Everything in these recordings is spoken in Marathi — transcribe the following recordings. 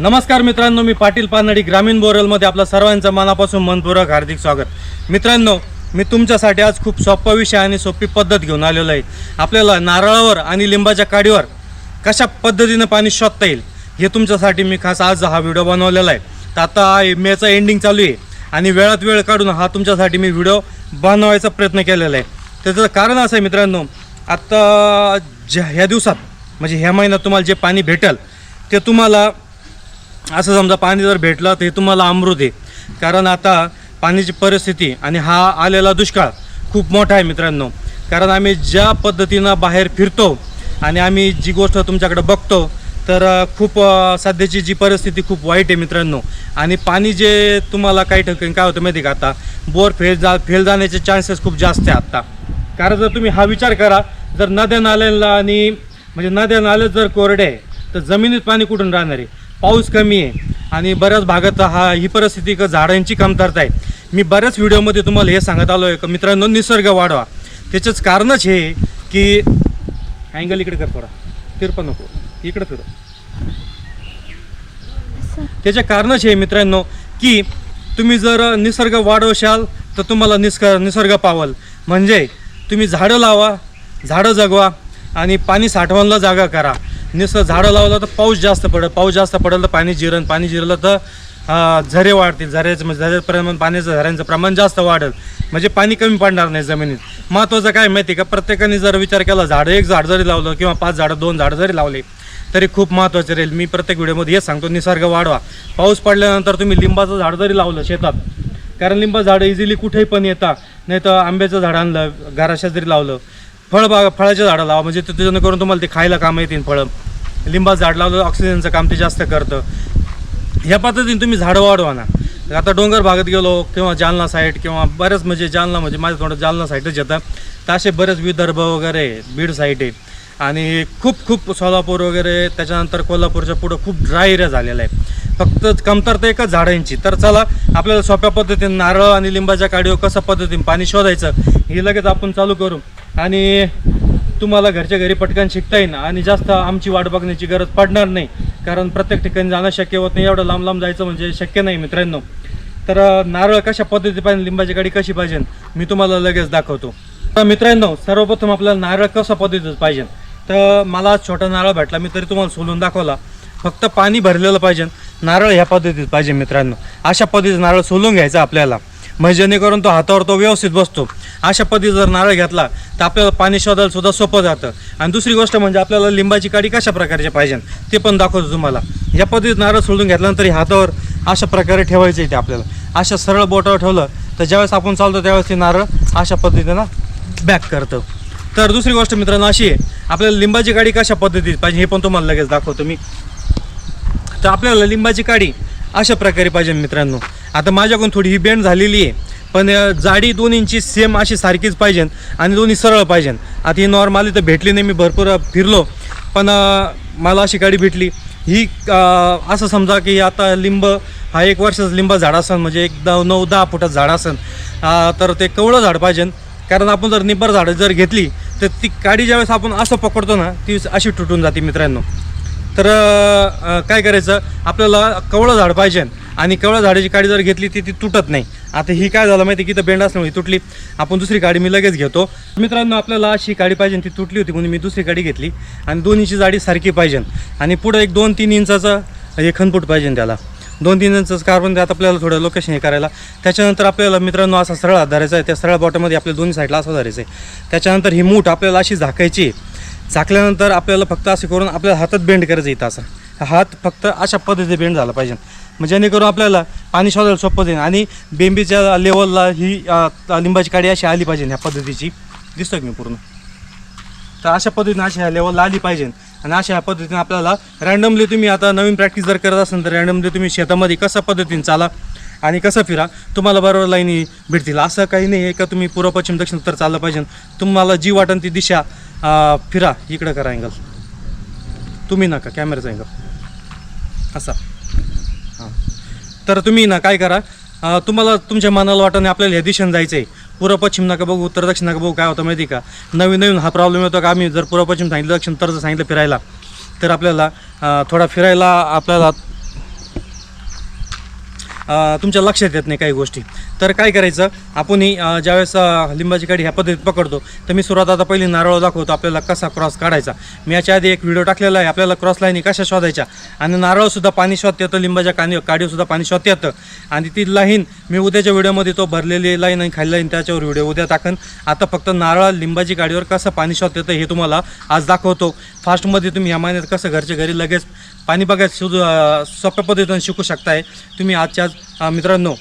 नमस्कार मित्रांनो मी पाटील पानडी ग्रामीण बोरलमध्ये आपल्या सर्वांचं मनापासून मनपूर्वक हार्दिक स्वागत. मित्रांनो मी तुमच्यासाठी आज खूप सोपा विषय आणि सोपी पद्धत घेऊन आलेलो आहे. आपल्याला नारळावर आणि लिंबाच्या काडीवर कशा पद्धतीनं पाणी शोधता येईल हे तुमच्यासाठी मी खास आज हा व्हिडिओ बनवलेला आहे. तर आता मेचं एंडिंग चालू आहे आणि वेळात वेळ काढून हा तुमच्यासाठी मी व्हिडिओ बनवायचा प्रयत्न केलेला आहे. त्याचं कारण असं आहे मित्रांनो आत्ता ज्या ह्या दिवसात म्हणजे ह्या महिन्यात तुम्हाला जे पाणी भेटेल ते तुम्हाला असं समजा पाणी जर भेटलं तर हे तुम्हाला अमृत आहे. कारण आता पाण्याची परिस्थिती आणि हा आलेला दुष्काळ खूप मोठा आहे मित्रांनो. कारण आम्ही ज्या पद्धतीनं बाहेर फिरतो आणि आम्ही जी गोष्ट तुमच्याकडे बघतो तर खूप सध्याची जी परिस्थिती खूप वाईट आहे मित्रांनो. आणि पाणी जे तुम्हाला काही ठिकाणी काय होतं माहिती का आता? बोर फेल जा फेल जाण्याचे चान्सेस खूप जास्त आहे आत्ता कारण जर तुम्ही हा विचार करा जर नद्या नाल्यांना आणि म्हणजे नद्या नाले जर कोरडे आहे तर जमिनीत पाणी कुठून राहणार आहे? पाऊस कमी आहे आणि बऱ्याच भागात हा ही परिस्थिती का झाडांची कमतरता आहे. मी बऱ्याच व्हिडिओमध्ये तुम्हाला हे सांगत आलो आहे का मित्रांनो निसर्ग वाढवा. त्याचंच कारणच हे की अँगल इकडे कर थोडा. तिरपा नको. इकडे फिरो. त्याच्या कारणच हे आहे मित्रांनो की तुम्ही जर निसर्ग वाढवशाल तर तुम्हाला निसर्ग निसर्ग पावल. म्हणजे तुम्ही झाडं लावा झाडं जगवा आणि पाणी साठवणला जागा करा. निसर्ग झाडं लावलं तर पाऊस जास्त पडेल पाऊस जास्त पडेल तर पाणी जिरण पाणी जिरलं तर झरे वाढतील. झऱ्याचं म्हणजे झऱ्याचं प्रमाण पाण्याचं झऱ्यांचं प्रमाण जास्त वाढेल. म्हणजे पाणी कमी पडणार नाही जमिनीत. महत्त्वाचं काय माहिती आहे का? प्रत्येकाने जर विचार केला झाडं एक झाड जरी लावलं किंवा पाच झाडं दोन झाडं जरी लावले तरी खूप महत्त्वाचे राहील. मी प्रत्येक व्हिडिओमध्ये हे सांगतो निसर्ग वाढवा. पाऊस पडल्यानंतर तुम्ही लिंबाचं झाड जरी लावलं शेतात कारण लिंबा झाडं इझिली कुठेही पण येतात. नाही तर आंब्याचं झाड आणलं घराशा जरी लावलं फळबाग फळाचे झाडं लावा. म्हणजे ते जेणेकरून तुम्हाला ते खायला कामं येतील फळं. लिंबाचं झाड लावलं ऑक्सिजनचं काम ते जास्त करतं. ह्या पद्धतीने तुम्ही झाडं वाढवा ना. आता डोंगर भागात गेलो किंवा जालना साईड किंवा बऱ्याच म्हणजे जालना म्हणजे माझं थोडं जालना साईडच येतं. तर असे बरेच विदर्भ वगैरे बीड साईड आहे. आणि खूप खूप सोलापूर वगैरे त्याच्यानंतर कोल्हापूरच्या पुढं खूप ड्राय एरिया झालेला आहे. फक्त कमतरता एकच झाडांची. तर चला आपल्याला सोप्या पद्धतीने नारळ आणि लिंबाच्या काडीवर कसं पद्धतीने पाणी शोधायचं हे लगेच आपण चालू करू. आणि तुम्हाला घरच्या घरी पटकन शिकता येईल आणि जास्त आमची वाट बघण्याची गरज पडणार नाही. कारण प्रत्येक ठिकाणी जाणं शक्य होत नाही. एवढं लांब लांब जायचं म्हणजे शक्य नाही मित्रांनो. तर नारळ कशा पद्धती पाहिजे लिंबाची गाडी कशी पाहिजे मी तुम्हाला लगेच दाखवतो. तर मित्रांनो सर्वप्रथम आपल्याला नारळ कसा पद्धतीचं पाहिजे? तर मला छोटा नारळ भेटला. मी तरी तुम्हाला सोलून दाखवला. फक्त पाणी भरलेलं पाहिजे. नारळ ह्या पद्धतीत पाहिजे मित्रांनो. अशा पद्धतीचं नारळ सोलून घ्यायचा आपल्याला. म्हणजे जेणेकरून तो हातावर तो व्यवस्थित बसतो. अशा पद्धती जर नारळ घेतला तर आपल्याला पाणी शोधायला सुद्धा सोपं जातं. आणि दुसरी गोष्ट म्हणजे आपल्याला लिंबाची काडी कशा प्रकारची पाहिजे ते पण दाखवतो तुम्हाला. या पद्धतीत नारळ सोडून घेतल्यानंतर हातावर अशा प्रकारे ठेवायचं आहे ते आपल्याला. अशा सरळ बोटावर ठेवलं तर ज्यावेळेस आपण चालतो त्यावेळेस ते नारळ अशा पद्धतीनं बॅक करतं. तर दुसरी गोष्ट मित्रांनो अशी आहे आपल्याला लिंबाची काडी कशा पद्धतीत पाहिजे हे पण तुम्हाला लगेच दाखवतो मी. तर आपल्याला लिंबाची काडी अशा प्रकारे पाहिजे मित्रांनो. आता माझ्याकडून थोडी ही बेंड झालेली आहे. पण जाडी दोन इंची सेम अशी सारखीच पाहिजे आणि दोन्ही सरळ पाहिजे. आता ही नॉर्मली तर भेटली नाही मी भरपूर फिरलो. पण मला अशी गाडी भेटली. ही असं समजा की आता लिंब हा एक वर्षाचा लिंब झाड असेल म्हणजे एक दहा नऊ दहा फुटाचं झाड असेल तर ते कवळं झाड पाहिजे. कारण आपण जर निब्बर झाडं जर घेतली तर ती काडी ज्यावेळेस आपण असं पकडतो ना ती अशी तुटून जाते मित्रांनो. तर अ, काय करायचं? आपल्याला कवळं झाड पाहिजे. आणि कवळं झाडाची काडी जर घेतली ती ती तुटत नाही. आता ही काय झालं माहिती की इथं बेंड असल्यामुळे तुटली. आपण दुसरी गाडी मी लगेच घेतो. मित्रांनो आपल्याला अशी गाडी पाहिजे ती तुटली होती म्हणून मी दुसरी गाडी घेतली. आणि दोन इंची जाडी सारखी पाहिजे. आणि पुढं एक दोन तीन इंचाचं हे खनपूट पाहिजे त्याला. दोन तीन इंचाचं कार्बन त्यात आपल्याला थोडं लोकेशन हे करायला. त्याच्यानंतर आपल्याला मित्रांनो असा सरळ हात धरायचा आहे. त्या सरळ बॉटममध्ये आपल्या दोन्ही साईडला असं धरायचं आहे. त्याच्यानंतर ही मूठ आपल्याला अशी झाकायची आहे. झाकल्यानंतर आपल्याला फक्त असे करून आपल्याला हातात बेंड करायचं इथं असं. हात फक्त अशा पद्धतीने बेंड झाला पाहिजे. म्हणजे जेणेकरून आपल्याला पाणी शोधायला सोपं जाईल आणि बेंबीच्या लेवलला ही लिंबाची काडी अशी आली पाहिजे ह्या पद्धतीची. दिसतं की मी पूर्ण? तर अशा पद्धतीने अशा ह्या लेवलला आली पाहिजे आणि अशा ह्या पद्धतीने आपल्याला रँडमली तुम्ही आता नवीन प्रॅक्टिस जर करत असाल तर रँडमली तुम्ही शेतामध्ये कशा पद्धतीने चाला आणि कसं फिरा तुम्हाला बरोबर लाईनी भेटतील. असं काही नाही आहे का तुम्ही पूर्व पश्चिम दक्षिण उत्तर चाललं पाहिजे. तुम्हाला जी वाटन ती दिशा फिरा इकडं करा अँगल तुम्ही नका कॅमेराचा अँगल असा. हां. तर तुम्ही ना काय करा तुम्हाला तुमच्या मनाला वाटणे आपल्याला ह्या दिशेने जायचं आहे पूर्व पश्चिम नका बघू उत्तर दक्षिण नका बघू काय होतं माहिती आहे का? नवीन नवीन हा प्रॉब्लेम येतो का? आम्ही जर पूर्व पश्चिम सांगितलं दक्षिण तर जर सांगितलं फिरायला. तर आपल्याला थोडा फिरायला आपल्याला तुमच्या लक्षात येत नाही काही गोष्टी. तर काय करायचं आपण ही, ज्यावेळेस लिंबाची काडी ह्या पद्धतीत पकडतो तर मी सुरुवात आता पहिली नारळ दाखवतो आपल्याला कसा क्रॉस काढायचा. मी याच्या आधी एक व्हिडिओ टाकलेला आहे आपल्याला क्रॉस लाईनी कशा शोधायच्या. आणि नारळसुद्धा पाणी शोधता येतं लिंबाच्या कानी काडीवसुद्धा पाणी शोधता येतं. आणि ती लाईन मी उद्याच्या व्हिडिओमध्ये तो भरलेली लाईन आणि खाली लाईन त्याच्यावर व्हिडिओ उद्या टाकन. आता फक्त नारळ लिंबाची गाडीवर कसं पाणी शोधता येतं हे तुम्हाला आज दाखवतो. फास्टमध्ये तुम्ही ह्या महिन्यात कसं घरच्या घरी लगेच पाणी बघायचं शोधू सोप्या पद्धतीने शिकू शकताय. तुम्ही आजच्या आज मित्रांनो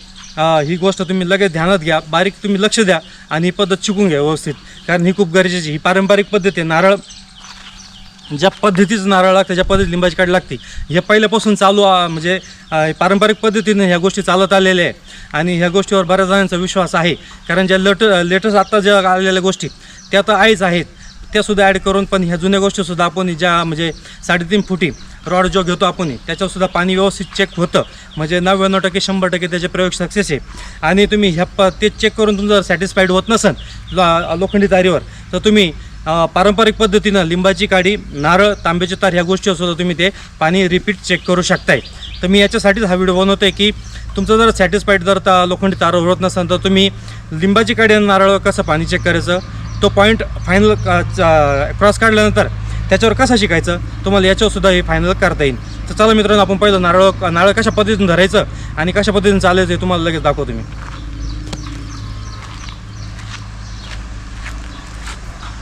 ही गोष्ट तुम्ही लगेच ध्यानात घ्या बारीक तुम्ही लक्ष द्या आणि ही पद्धत शिकून घ्या व्यवस्थित. कारण ही खूप गरजेची ही पारंपरिक पद्धत आहे. नारळ ज्या पद्धतीचं नारळ लागतं ज्या पद्धती लिंबाची काढी लागते हे पहिल्यापासून चालू आ, म्हणजे पारंपरिक पद्धतीने ह्या गोष्टी चालत आलेल्या आहे आणि ह्या गोष्टीवर बऱ्याच जणांचा विश्वास आहे. कारण ज्या लट लेटेस्ट आत्ता ज्या आलेल्या गोष्टी त्या तर आहेच आहेत. त्यासुद्धा ॲड करून पण ह्या जुन्या गोष्टीसुद्धा आपण ज्या म्हणजे साडेतीन फुटी रॉड जो घेतो आपण त्याच्यावरसुद्धा पाणी व्यवस्थित चेक होतं. म्हणजे नव्याण्णव टक्के शंभर टक्के त्याचे प्रयोग सक्सेस आहे. आणि तुम्ही ह्या प ते चेक करून तुमचं सॅटिस्फाईड होत नसेल लो- लोखंडी तारीवर तर तुम्ही पारंपरिक पद्धतीनं लिंबाची काडी नारळ तांब्याची तार ह्या गोष्टी सुद्धा तुम्ही ते पाणी रिपीट चेक करू शकताय. तर मी याच्यासाठीच हा व्हिडिओ बनवतो आहे की तुमचं जर सॅटिस्फाईड जर ता लोखंडी तारवर होत नसेल तर तुम्ही लिंबाची काडी आणि नारळ कसं पाणी चेक करायचं? तो पॉईंट फायनल क्रॉस काढल्यानंतर त्याच्यावर कसं शिकायचं? तुम्हाला याच्यावर सुद्धा हे फायनल करता येईल. तर चला मित्रांनो आपण पहिलं नारळ नारळ कशा पद्धतीने धरायचं आणि कशा पद्धतीने चालायचं हे तुम्हाला लगेच दाखवतो मी.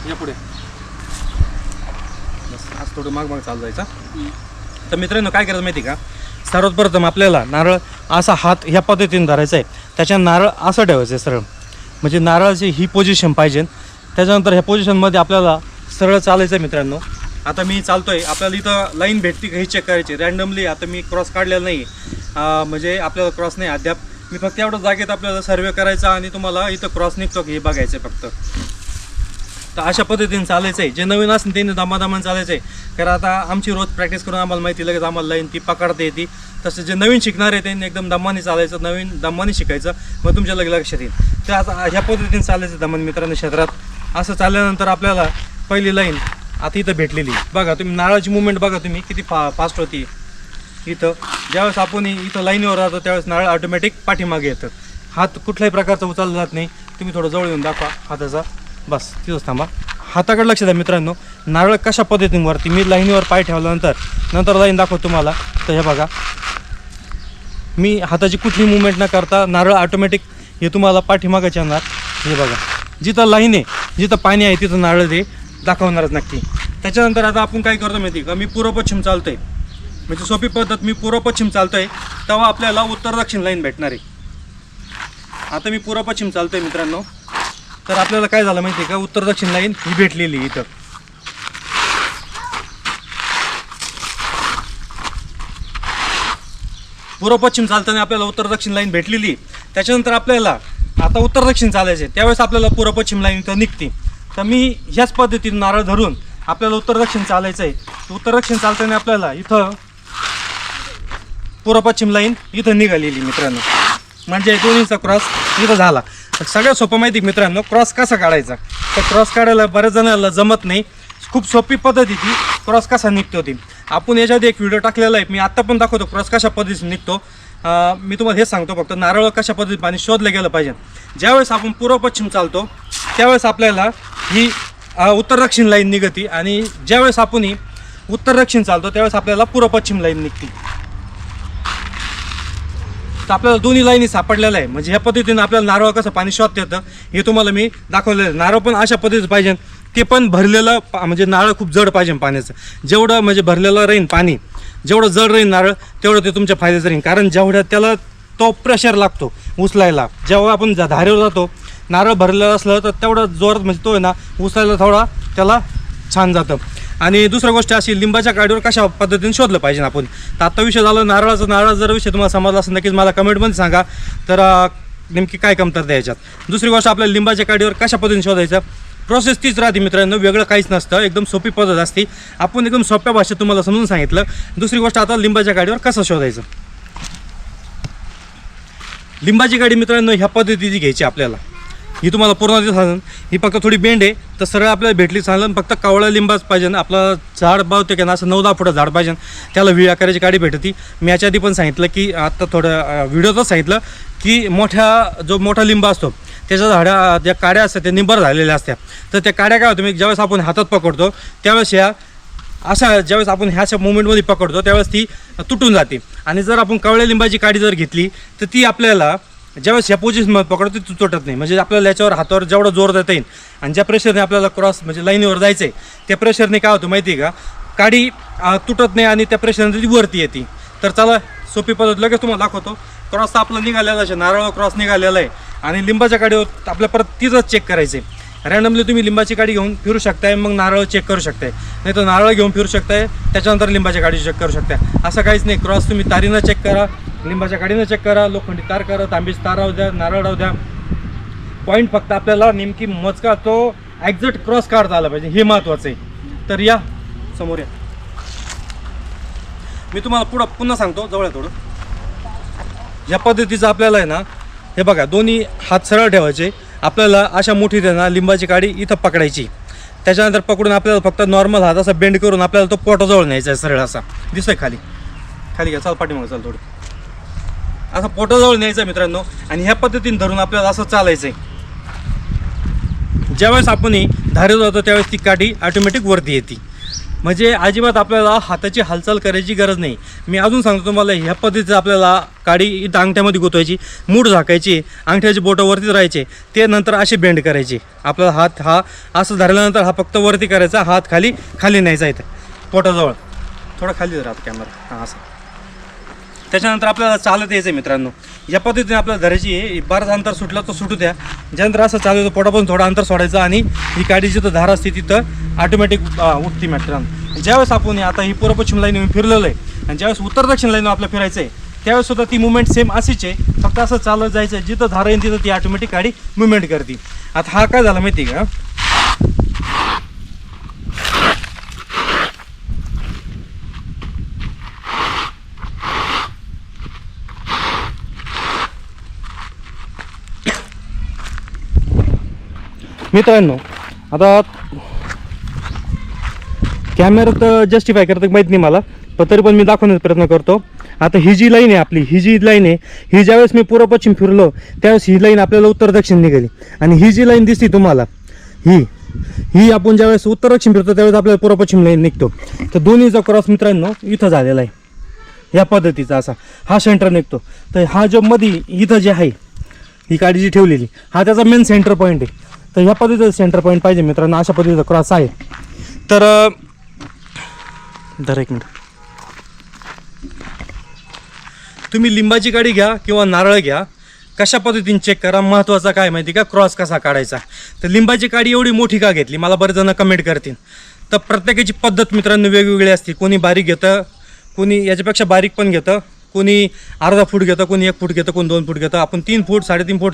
या पुढे. बस आज थोडं माग माग चालू जायचा तर मित्रांनो काय करायचं माहिती का? सर्वात प्रथम आपल्याला नारळ असा हात ह्या पद्धतीने धरायचा आहे. त्याच्या नारळ असं ठेवायचं आहे सरळ. म्हणजे नारळाची ही पोझिशन पाहिजे. त्याच्यानंतर ह्या पोझिशनमध्ये आपल्याला सरळ चालायचं आहे मित्रांनो. आता मी चालतोय. आपल्याला इथं लाईन भेटती का? हे चेक करायची. रॅन्डमली आता मी क्रॉस काढलेला नाही. म्हणजे आपल्याला क्रॉस नाही. अद्याप मी फक्त एवढं जागेत आपल्याला सर्वे करायचा आणि तुम्हाला इथं क्रॉस निघतो हे बघायचं आहे फक्त. तर अशा पद्धतीने चालायचं आहे. जे नवीन असेल त्यांनी दमादमाने चालायचं आहे. कारण आता आमची रोज प्रॅक्टिस करून आम्हाला माहिती लगेच आम्हाला लाईन ती पकडता येते. तसं जे नवीन शिकणार आहे त्यांनी एकदम दमाने चालायचं नवीन दमाने शिकायचं. मग तुमच्या लगे लक्षात येईल. तर आता ह्या पद्धतीने चालायचं दमन मित्रांनो क्षेत्रात. असं चालल्यानंतर आपल्याला पहिली लाईन आता इथं भेटलेली. बघा तुम्ही नारळाची मुवमेंट बघा तुम्ही किती फा फास्ट होती. इथं ज्यावेळेस आपण इथं लाईनीवर राहतो त्यावेळेस नारळ ऑटोमॅटिक पाठीमागे येतं हात कुठल्याही प्रकारचा उचलला जात नाही. तुम्ही थोडं जवळ येऊन दाखवा हाताचा. बस तिथंच थांबा. हाताकडे लक्ष द्या मित्रांनो. नारळ कशा पद्धतीने वरती मी लाईनीवर पाय ठेवल्यानंतर नंतर लाईन दाखवतो तुम्हाला. तर हे बघा. मी हाताची कुठली मुवमेंट न करता नारळ ऑटोमॅटिक हे तुम्हाला पाठीमागाचे येणार हे बघा. जिथं लाईन आहे जिथं पाणी आहे तिथं नारळ दे दाखवणारच नक्की. त्याच्यानंतर आता आपण काय करतो माहिती आहे का? मी पूर्व पश्चिम चालतोय. म्हणजे सोपी पद्धत मी पूर्व पश्चिम चालतोय तेव्हा आपल्याला उत्तर दक्षिण लाईन भेटणार आहे. आता मी पूर्व पश्चिम चालतोय मित्रांनो. तर आपल्याला काय झालं माहिती आहे का? उत्तर दक्षिण लाईन ही भेटलेली इथं. पूर्व पश्चिम चालताना आपल्याला उत्तर दक्षिण लाईन भेटलेली त्याच्यानंतर आपल्याला आता उत्तर दक्षिण चालायचं आहे त्यावेळेस आपल्याला पूर्व पश्चिम लाईन इथं निघते. तर मी ह्याच पद्धतीने नारळ धरून आपल्याला उत्तर दक्षिण चालायचं आहे उत्तर दक्षिण चालताना आपल्याला इथं पूर्व पश्चिम लाईन इथं निघालेली मित्रांनो. म्हणजे दोन्हीचा क्रॉस इथं झाला. तर सगळ्यात सोपं माहिती मित्रांनो क्रॉस कसा काढायचा? तर क्रॉस काढायला बऱ्याच जणांना जमत नाही. खूप सोपी पद्धती ती क्रॉस कसा निघतो ती. आपण याच्यात एक व्हिडिओ टाकलेला आहे. मी आत्ता पण दाखवतो क्रॉस कशा पद्धतीने निघतो. मी तुम्हाला हे सांगतो फक्त नारळ कशा पद्धतीने पाणी शोधलं गेलं पाहिजे. ज्यावेळेस आपण पूर्व पश्चिम चालतो त्यावेळेस आपल्याला ही उत्तर दक्षिण लाईन निघती आणि ज्यावेळेस आपण ही उत्तर दक्षिण चालतो त्यावेळेस आपल्याला पूर्व पश्चिम लाईन निघते. तर आपल्याला दोन्ही लाईनी सापडलेल्या आहे. म्हणजे ह्या पद्धतीने आपल्याला नारळ कसं पाणी शोधता येतं हे तुम्हाला मी दाखवलेलं आहे. नारळ पण अशा पद्धतीचं पाहिजे ते पण भरलेलं पा म्हणजे नारळ खूप जड पाहिजे पाण्याचं. जेवढं म्हणजे भरलेलं राहीन पाणी जेवढं जड राहील नारळ तेवढं ते तुमच्या फायद्याचं राहील कारण जेवढ्या त्याला तो प्रेशर लागतो उचलायला. जेव्हा आपण धारेवर जातो नारळ भरलेलं असलं तर तेवढं जोरात म्हणजे तो आहे ना उचलायला थोडा त्याला छान जातं. आणि दुसरी गोष्ट अशी लिंबाच्या काडीवर कशा पद्धतीने शोधलं पाहिजे आपण? तर आत्ता विषय झाला नारळाचा नारळ जर विषय तुम्हाला समजला असेल नक्कीच मला कमेंटमध्ये सांगा. तर नेमकी काय कमतरता याच्यात? दुसरी गोष्ट आपल्याला लिंबाच्या काडीवर कशा पद्धतीने शोधायचं? प्रोसेस तीच राहते मित्रांनो वेगळं काहीच नसतं. एकदम सोपी पद्धत असते. आपण एकदम सोप्या भाषेत तुम्हाला समजून सांगितलं. दुसरी गोष्ट आता लिंबाच्या गाडीवर कसं शोधायचं? लिंबाची गाडी मित्रांनो ह्या पद्धतीची घ्यायची आपल्याला. ही तुम्हाला पूर्ण दिसत ही फक्त थोडी बेंड आहे. तर सरळ आपल्याला भेटली चालेल फक्त कावळा लिंबाच पाहिजे आपलं झाड बावते का ना असं नऊ दहा फुटं झाड पाहिजे. त्याला व्ही आकाराची काडी भेटती. मी याच्या आधी पण सांगितलं की आता थोडं व्हिडिओतच सांगितलं की मोठ्या जो मोठा लिंब असतो त्याच्या झाड्या ज्या काड्या असतात त्या निंबर झालेल्या असतात तर त्या काड्या काय होत्या मी ज्यावेळेस आपण हातात पकडतो त्यावेळेस ह्या अशा ज्यावेळेस आपण ह्याच्या मुवमेंटमध्ये पकडतो त्यावेळेस ती तुटून जाते. आणि जर आपण कवळ्या लिंबाची काडी जर घेतली तर ती आपल्याला ज्यावेळेस या पोझिशनमध्ये पकडतो ती तुटत नाही. म्हणजे आपल्याला याच्यावर हातावर जेवढा जोर देता येईल आणि ज्या प्रेशरने आपल्याला क्रॉस म्हणजे लाईनीवर जायचं आहे त्या प्रेशरने काय होतं माहिती आहे का काडी तुटत नाही आणि त्या प्रेशरने ती वरती येते. तर चला सोपी पद्धत लगेच तुम्हाला दाखवतो. क्रॉस तर आपला निघालेला आहे नारळ क्रॉस निघालेला आहे आणि लिंबाच्या काडीवर आपल्या परत तिथंच चेक करायचं आहे रॅन्डमली तुम्ही लिंबाची गाडी घेऊन फिरू शकताय मग नारळ चेक करू शकताय. नाही तर नारळ घेऊन फिरू शकताय त्याच्यानंतर लिंबाच्या गाडी चेक करू शकताय. असं काहीच नाही. क्रॉस तुम्ही तारीनं चेक करा लिंबाच्या काडीनं चेक करा लोखंडी तार करा तांबीच तार राहू द्या नारळ राहू द्या. पॉईंट फक्त आपल्याला नेमकी मोजका तो ॲक्झॅक्ट क्रॉस काढता आला पाहिजे हे महत्त्वाचं आहे. तर या समोर या. मी तुम्हाला पुढं पुन्हा सांगतो जवळ थोडं. या पद्धतीचं आपल्याला आहे ना हे बघा दोन्ही हात सरळ ठेवायचे. आपल्याला अशा मोठी आहे ना लिंबाची काडी इथं पकडायची. त्याच्यानंतर पकडून आपल्याला फक्त नॉर्मल हात असा बेंड करून आपल्याला तो पोटाजवळ न्यायचा आहे सरळ असा. दिसतोय खाली. खाली घ्या चाल पाठीमागं चाल थोडं. असं पोटाजवळ न्यायचं आहे मित्रांनो. आणि ह्या पद्धतीने धरून आपल्याला असं चालायचं आहे ज्यावेळेस आपण ही धारे जातो त्यावेळेस ती काठी ऑटोमॅटिक वरती येते. म्हणजे अजिबात आपल्याला हाताची हालचाल करायची गरज नाही. मी अजून सांगतो तुम्हाला ह्या पद्धतीचं आपल्याला काडी इथं अंगठ्यामध्ये गोतवायची मूठ झाकायची अंगठ्याची बोटं वरतीच राहायचे ते नंतर असे बेंड करायचे. आपला हात हा असं धरल्यानंतर हा फक्त वरती करायचा हात खाली खाली न्यायचा इथं. पोटाजवळ. थोडा खाली राहतो कॅमेरा हां असं. त्याच्यानंतर आपल्याला चालत यायचं आहे मित्रांनो. या पद्धतीने आपल्याला धरायची आहे. बराच अंतर सुटलं तर सुटू द्या. ज्यानंतर असं चालू येतं पोटापासून थोडं अंतर सोडायचं आणि ही काडीची जिथं धार असते तिथं ऑटोमॅटिक उठती मित्रांनो. ज्यावेळेस आपण आता ही पूर्व पश्चिम लाईन फिरलेलं आहे आणि ज्यावेळेस उत्तर दक्षिण लाईन आपल्या फिरायचं आहे त्यावेळेस सुद्धा ती मुवमेंट सेम अशीच आहे. फक्त असं चालत जायचं आहे जिथं धार येईल तिथं ती ऑटोमॅटिक गाडी मुवमेंट करते. आता हा काय झाला माहिती आहे का? मित्रांनो आता कॅमेरात जस्टिफाय करतं माहीत नाही मला पण तरी पण मी दाखवण्याचा प्रयत्न करतो. आता ही जी लाईन आहे आपली ही जी लाईन आहे ही ज्यावेळेस मी पूर्व पश्चिम फिरलो त्यावेळेस ही लाईन आपल्याला उत्तर दक्षिण निघाली. आणि ही जी लाईन दिसते तुम्हाला ही ही आपण ज्यावेळेस उत्तर दक्षिण फिरतो त्यावेळेस आपल्याला पूर्व पश्चिम लाईन निघतो. तर दोन्हीचा क्रॉस मित्रांनो इथं झालेला आहे. या पद्धतीचा असा हा सेंटर निघतो. तर हा जो मध्ये इथं जे आहे ही काळजी जी ठेवलेली हा त्याचा मेन सेंटर पॉईंट आहे. तर ह्या पद्धतीचं सेंटर पॉईंट पाहिजे मित्रांनो अशा पद्धतीचा क्रॉस आहे. तर दर धर एक मिनिट. तुम्ही लिंबाची गाडी घ्या किंवा नारळ घ्या कशा पद्धतीने चेक करा महत्त्वाचा काय माहिती का? क्रॉस कसा काढायचा? तर लिंबाची काडी एवढी मोठी का घेतली? मला बरेच जण कमेंट करतील. तर प्रत्येकाची पद्धत मित्रांनो वेगवेगळी असते. कोणी बारीक घेतं कोणी याच्यापेक्षा बारीक पण घेतं. कोणी अर्धा फूट घेतं कोणी एक फूट घेतं कोणी दोन फूट घेतं. आपण तीन फूट साडेतीन फूट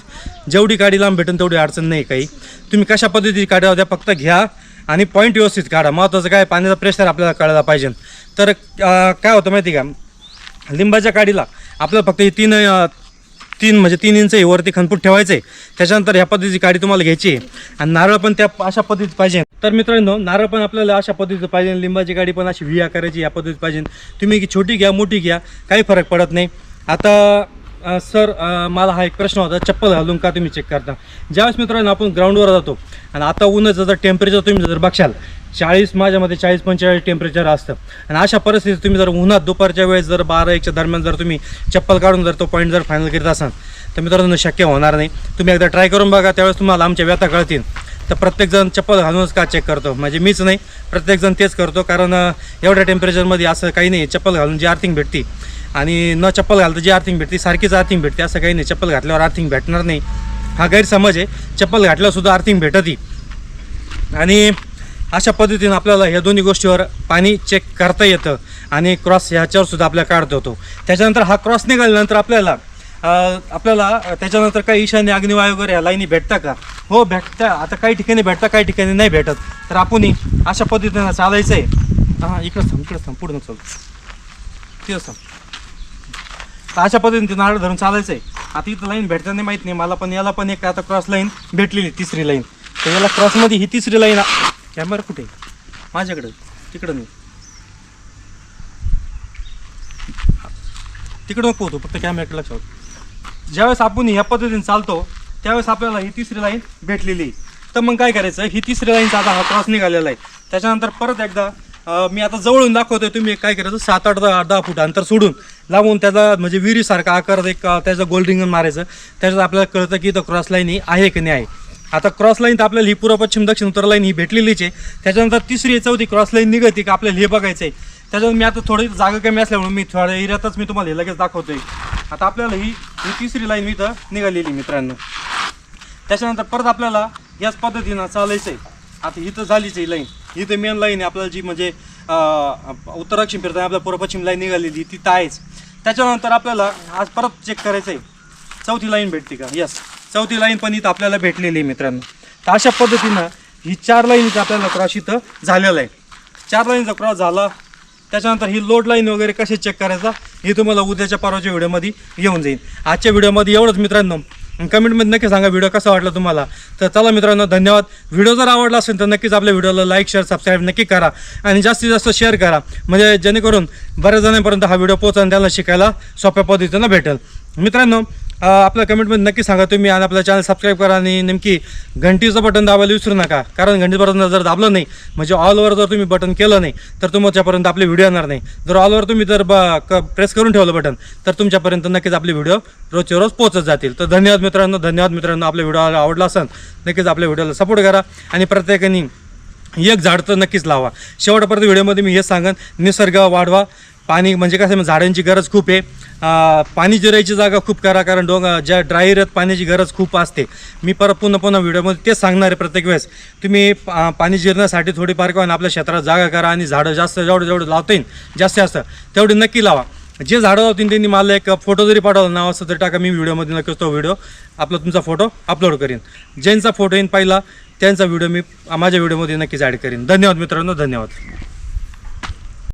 जेवढी गाडी लांब भेटेल तेवढी अडचण नाही काही. तुम्ही कशा पद्धतीची काढा द्या फक्त घ्या आणि पॉईंट व्यवस्थित काढा. महत्त्वाचं काय पाण्याचा प्रेशर आपल्याला कळायला पाहिजे. तर काय होतं माहिती का? लिंबाच्या काडीला आपल्याला फक्त हे तीन तीन म्हणजे तीन इंच हे वरती खनपूट ठेवायचं. आहे त्याच्यानंतर ह्या पद्धतीची काडी तुम्हाला घ्यायची आहे. आणि नारळ पण त्या अशा पद्धतीत पाहिजे. तर मित्रांनो नारळ पण आपल्याला अशा पद्धतीचं पाहिजे. लिंबाची गाडी पण अशी व्ही आकाराची या पद्धतीत पाहिजे. तुम्ही छोटी घ्या मोठी घ्या काही फरक पडत नाही. आता सर मला हा एक प्रश्न होता. चप्पल घालून का तुम्ही चेक करता? ज्यावेळेस मित्रांनो आपण ग्राउंडवर जातो आणि आता उन्हाचं जर टेम्परेचर तुम्ही जर बघशाल चाळीस माझ्यामध्ये चाळीस पंचेचाळीस टेम्परेचर असतं. आणि अशा परिस्थितीत तुम्ही जर उन्हात दुपारच्या वेळेस जर बारा एकच्या दरम्यान जर तुम्ही चप्पल काढून जर तो पॉईंट जर फायनल करीत असाल तर मित्रांनो शक्य होणार नाही. तुम्ही एकदा ट्राय करून बघा त्यावेळेस तुम्हाला आमच्या व्यथा कळतील. तर प्रत्येकजण चप्पल घालूनच का चेक करतो? म्हणजे मीच नाही प्रत्येकजण तेच करतो. कारण एवढ्या टेम्परेचरमध्ये असं काही नाही. चप्पल घालून जी आर्थिंग भेटते आणि न चप्पल घालतं जी आर्थिंग भेटते सारखीच आर्थिंग भेटते असं काही नाही. चप्पल घातल्यावर आर्थिंग भेटणार नाही. हा गैरसमज आहे. चप्पल घातल्यावरसुद्धा आर्थिंग भेटती आणि अशा पद्धतीनं आपल्याला ह्या दोन्ही गोष्टीवर पाणी चेक करता येतं आणि क्रॉस ह्याच्यावरसुद्धा आपल्याला काढता होतो त्याच्यानंतर हा क्रॉस निघाल्यानंतर आपल्याला आपल्याला त्याच्यानंतर काही ईशान्य अग्निवायू वगैरे ह्या लाईनी भेटता का? हो भेटता. आता काही ठिकाणी भेटता काही ठिकाणी नाही भेटत. तर आपणही अशा पद्धतीनं चालायचं आहे हां इकडंच थांब इकडं थांब. पुढं चालू. तिथं थांब. तर अशा पद्धतीने नारळ धरून चालायचं आहे आता इथं लाईन भेटतं नाही माहीत नाही. मला पण याला पण एक आता क्रॉस लाईन भेटलेली तिसरी लाईन तर याला क्रॉसमध्ये ही तिसरी लाईन कॅमेरा कुठे? माझ्याकडं. तिकडं नाही. तिकडं नको होतो फक्त कॅमेराकडे लक्ष ज्यावेळेस आपण ह्या पद्धतीने चालतो त्यावेळेस आपल्याला ही तिसरी लाईन भेटलेली तर मग काय करायचं? ही तिसरी लाईनचा आता हा क्रॉस निघालेला आहे. त्याच्यानंतर परत एकदा मी आता जवळून दाखवतोय तुम्ही काय करायचं? सात आठ दहा दहा फूट अंतर सोडून लावून त्याचा म्हणजे विहिरीसारखा आकार एक त्याचं गोल रिंगण मारायचं. त्याच्यात आपल्याला कळतं की इथं क्रॉस लाईन ही आहे की नाही आहे. आता क्रॉस लाईन तर आपल्याला ही पूर्व पश्चिम दक्षिण उत्तर लाईन ही भेटलेलीच आहे. त्याच्यानंतर तिसरी चौथी क्रॉस लाईन निघते का आपल्याला हे बघायचं आहे त्याच्यात मी आता थोडी जागा कमी असल्यामुळे मी थोड्या एरियातच मी तुम्हाला हे लगेच दाखवतोय. आता आपल्याला ही ही तिसरी लाईन इथं निघालेली मित्रांनो. त्याच्यानंतर परत आपल्याला याच पद्धतीनं चालायचं आहे आता इथं झालीच आहे लाईन इथं मेन लाईन आहे आपल्याला जी म्हणजे अं, उत्तर फिरताना आपल्या पूर्व पश्चिम लाईन निघालेली तिथं आहेच. त्याच्यानंतर आपल्याला आज परत चेक करायचं आहे चौथी लाईन भेटते का? यस चौथी लाईन पण इथं आपल्याला भेटलेली आहे मित्रांनो. तर अशा पद्धतीनं ही चार लाईन इथं आपल्याला क्रॉस इथं झालेला आहे. चार लाईनचा क्रॉस झाला त्याच्यानंतर ही लोड लाईन वगैरे कसे चेक करायचा हे तुम्हाला उद्याच्या परवाच्या व्हिडिओमध्ये येऊन जाईल. आजच्या व्हिडिओमध्ये एवढंच मित्रांनो. कमेंटमध्ये नक्की सांगा व्हिडिओ कसा वाटला तुम्हाला. तर चला मित्रांनो धन्यवाद. व्हिडिओ जर आवडला असेल तर नक्कीच आपल्या व्हिडिओला लाईक शेअर सबस्क्राईब नक्की करा. आणि जास्तीत जास्त शेअर करा. म्हणजे जेणेकरून बऱ्याच जणांपर्यंत हा व्हिडिओ पोहोचा आणि त्यांना शिकायला सोप्या पद्धतीनं भेटेल. मित्रांनो आपल्या कमेंटमध्ये नक्की सांगा. तुम्ही आणि आपला चॅनल सबस्क्राईब करा आणि नेमकी घंटीचं बटन दाबायला विसरू नका. कारण घंटी बटन जर दाबलं नाही म्हणजे ऑलवर जर तुम्ही बटन केलं नाही तर तुमच्यापर्यंत आपले व्हिडिओ येणार नाही. जर ऑलवर तुम्ही जर ब प्रेस करून ठेवलं बटन तर तुमच्यापर्यंत नक्कीच आपले व्हिडिओ रोजचे रोज पोहोचत जातील. तर धन्यवाद मित्रांनो धन्यवाद मित्रांनो आपल्या व्हिडिओ आवडला असेल नक्कीच आपल्या व्हिडिओला सपोर्ट करा आणि प्रत्येकाने एक झाड तर नक्कीच लावा. शेवटपर्यंत व्हिडिओमध्ये मी हे सांगन निसर्ग वाढवा. पाणी म्हणजे कसं आहे, झाडांची गरज खूप आहे. पाणी जिरायची जागा खूप करा कारण डोंग ज्या ड्राय एरियात पाण्याची गरज खूप असते. मी परत पुन्हा पुन्हा व्हिडिओमध्ये तेच सांगणार आहे प्रत्येक वेळेस. तुम्ही पा- पाणी जिरण्यासाठी थोडीफार किंवा आपल्या क्षेत्रात जागा करा आणि झाडं जास्त जेवढं जेवढं लावता येईल जास्तीत जास्त तेवढी नक्की लावा. जे झाडं लावतील त्यांनी मला एक फोटो जरी पाठवला नाव असं तरी टाका मी व्हिडिओमध्ये नक्कीच तो व्हिडिओ आपला तुमचा फोटो अपलोड करीन. ज्यांचा फोटो येईन पहिला त्यांचा व्हिडिओ मी माझ्या व्हिडिओमध्ये नक्कीच ॲड करीन. धन्यवाद मित्रांनो धन्यवाद.